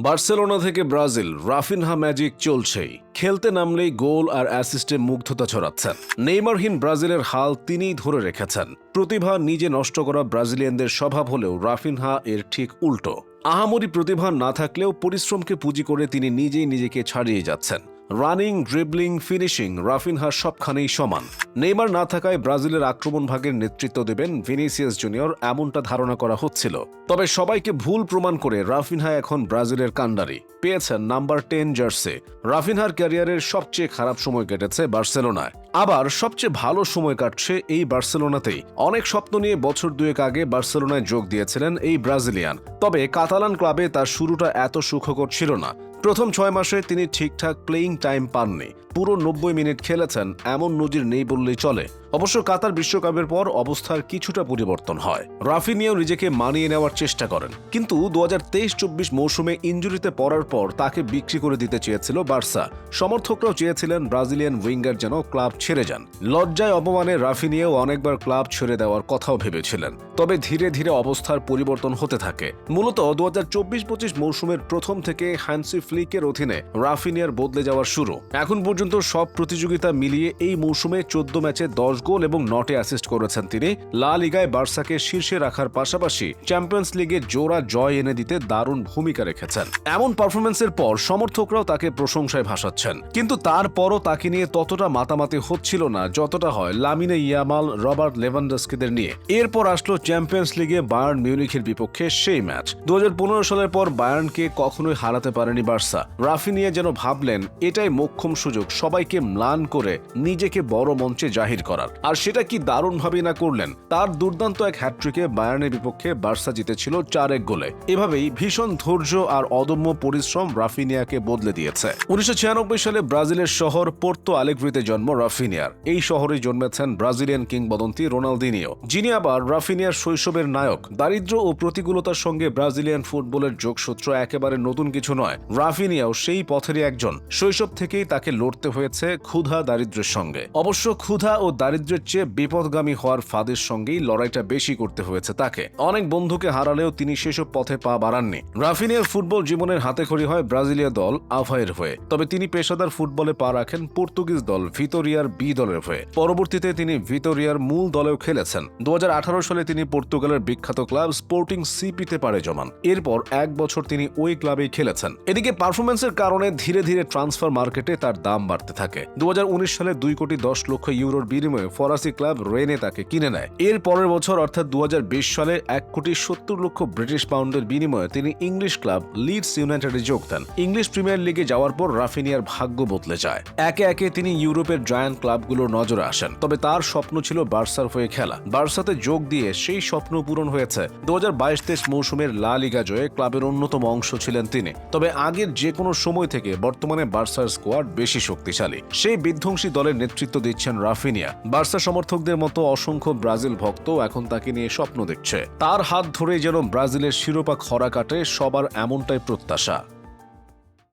Barcelona থেকে Brazil, Raphinha magic চলছেই। খেলতে নামলেই গোল আর অ্যাসিস্টে মুগ্ধতা ছড়াচ্ছেন। নেইমারহীন ব্রাজিলের হাল তিনিই ধরে রেখেছেন। প্রতিভা নিজে নষ্ট করা ব্রাজিলিয়ানদের স্বভাব হলেও রাফিনহা এর ঠিক উল্টো। আহামরি প্রতিভা না থাকলেও পরিশ্রমকে পুঁজি করে তিনি নিজেই নিজেকে ছাড়িয়ে যাচ্ছেন। রানিং ড্রিবলিং ফিনিশিং রাফিনহা সবখানেই সমান। নেইমার না থাকায় ব্রাজিলের আক্রমণ ভাগের নেতৃত্ব দেবেন ভিনিসিয়াস জুনিয়র, এমনটা ধারণা করা হচ্ছিল। তবে সবাইকে ভুল প্রমাণ করে রাফিনহা এখন ব্রাজিলের কান্ডারি পেয়েছেন নাম্বার টেন জার্সি। রাফিনহার ক্যারিয়ারের সবচেয়ে খারাপ সময় কেটেছে বার্সেলোনায়। আবার সবচেয়ে ভালো সময় কাটছে এই বার্সেলোনাতেই। অনেক স্বপ্ন নিয়ে বছর দুয়েক আগে বার্সেলোনায় যোগ দিয়েছিলেন এই ব্রাজিলিয়ান। তবে কাতালান ক্লাবে তার শুরুটা এত সুখকর ছিল না। প্রথম ছয় মাসে তিনি ঠিকঠাক প্লেয়িং টাইম পাননি। পুরো নব্বই মিনিট খেলেছেন, এমন নজির নেই বললেই চলে। অবশ্য কাতার বিশ্বকাপের পর অবস্থার কিছুটা পরিবর্তন হয়। রাফিনিয়াও নিজেকে মানিয়ে নেওয়ার চেষ্টা করেন। কিন্তু দু হাজার তেইশ চব্বিশ মৌসুমে ইঞ্জুরিতে পড়ার পর তাকে বিক্রি করে দিতে চেয়েছিল বার্সা। সমর্থকরাও চেয়েছিলেন ব্রাজিলিয়ান উইঙ্গার যেন ক্লাব ছেড়ে যান। লজ্জায় অপমানে রাফিনিয়াও অনেকবার ক্লাব ছেড়ে দেওয়ার কথাও ভেবেছিলেন। তবে ধীরে ধীরে অবস্থার পরিবর্তন হতে থাকে। মূলত দু হাজার চব্বিশ পঁচিশ মৌসুমের প্রথম থেকে হ্যান্সি ফ্লিকের অধীনে রাফিনিয়ার বদলে যাওয়ার শুরু। এখন পর্যন্ত সব প্রতিযোগিতা মিলিয়ে এই মৌসুমে চোদ্দ ম্যাচে দশ গোল এবং নটে অ্যাসিস্ট করেছেন তিনি। লা লিগায় বার্সাকে শীর্ষে রাখার পাশাপাশি চ্যাম্পিয়ন্স লিগে জোড়া জয় এনে দিতে দারুণ ভূমিকা রেখেছেন। এমন পারফরমেন্সের পর সমর্থকরাও তাকে প্রশংসায় ভাসাচ্ছেন। কিন্তু তারপরও তাকে নিয়ে ততটা মাতামাতি হচ্ছিল না, যতটা হয় লামিনে ইয়ামাল, রবার্ট লেভানডস্কিদের নিয়ে। এরপর আসলো চ্যাম্পিয়ন্স লিগে বায়ার্ন মিউনিখের বিপক্ষে সেই ম্যাচ। দু হাজার পনেরো সালের পর বায়ার্নকে কখনোই হারাতে পারেনি বার্সা। রাফিনিয়া যেন ভাবলেন, এটাই মোক্ষম সুযোগ, সবাইকে ম্লান করে নিজেকে বড় মঞ্চে জাহির করার। আর সেটা কি দারুণভাবে না করলেন? তার দুর্দান্ত এক হ্যাট্রিকে বায়ার্নের বিপক্ষে বার্সা জিতেছিল চার এক গোলে। এভাবেই ভীষণ ধৈর্য আর অদম্য পরিশ্রম রাফিনিয়াকে বদলে দিয়েছে। উনিশশো সালে ব্রাজিলের শহর পোর্তো আলেগ্রিতে জন্ম রাফিনিয়ার। এই শহরে জন্মেছেন ব্রাজিলিয়ান কিংবদন্তি রোনালদিনিও, যিনি আবার রাফিনিয়ার শৈশবের নায়ক। দারিদ্র ও প্রতিকূলতার সঙ্গে ব্রাজিলিয়ান ফুটবলের যোগসূত্র একেবারে নতুন কিছু নয়। রাফিনিয়াও সেই পথেরই একজন। শৈশব থেকেই তাকে লড়তে হয়েছে ক্ষুধা দারিদ্র্যের সঙ্গে। অবশ্য ক্ষুধা ও দারিদ্র্যের চেয়ে বিপদগামী হওয়ার ফাঁদের সঙ্গেই লড়াইটা বেশি করতে হয়েছে তাকে। অনেক বন্ধুকে হারালেও তিনি সেসব পথে পা বাড়াননি। রাফিনিয়ার ফুটবল জীবনের হাতেখড়ি হয় ব্রাজিলীয় দল আভায়ের হয়ে। তবে তিনি পেশাদার ফুটবলে পা রাখেন পর্তুগিজ দল ভিতোরিয়ার বি দলের হয়ে। পরবর্তীতে তিনি ভিতোরিয়ার মূল দলেও খেলেছেন। দু হাজার আঠারো সালে তিনি পর্তুগালের বিখ্যাত ক্লাব স্পোর্টিং সিপিতে পাড়ে জমান। এরপর এক বছর তিনি ওই ক্লাবেই খেলেছেন। এদিকে পারফরমেন্সের কারণে ধীরে ধীরে ট্রান্সফার মার্কেটে তার দাম বাড়তে থাকে। দু হাজার উনিশ সালে দুই কোটি দশ লক্ষ ইউরোর বিনিময়ে ফরাসি ক্লাব রেনে তাকে কিনে নেয়। এর পরের বছর, অর্থাৎ দু সালে, এক কোটি সত্তর লক্ষ ব্রিটিশ পাউন্ডের বিনিময়ে তিনি ইংলিশ ক্লাব লিডস ইউনাইটেডে যোগ দেন। ইংলিশ প্রিমিয়ার লিগে যাওয়ার পর রাফিনিয়ার ভাগ্য বদলে যায়। একে একে তিনি ইউরোপের জায়ান্ট ক্লাবগুলোর নজরে আসেন। তবে তার স্বপ্ন ছিল বার্সার হয়ে খেলা। বার্সাতে যোগ দিয়ে সেই স্বপ্ন পূরণ হয়েছে। দু হাজার বাইশ তেইশ মৌসুমের লা লিগা জয়ে ক্লাবের অন্যতম অংশ ছিলেন তিনি। তবে আগের যে কোনো সময় থেকে বর্তমানে বার্সার স্কোয়াড বেশি শক্তিশালী। সেই বিধ্বংসী দলের নেতৃত্ব দিচ্ছেন রাফিনিয়া। বার্সা সমর্থকদের মতো অসংখ্য ব্রাজিল ভক্ত এখন তাকে নিয়ে স্বপ্ন দেখছে। তার হাত ধরে যেন ব্রাজিলের শিরোপা খরা কাটে, সবার এমনটাই প্রত্যাশা।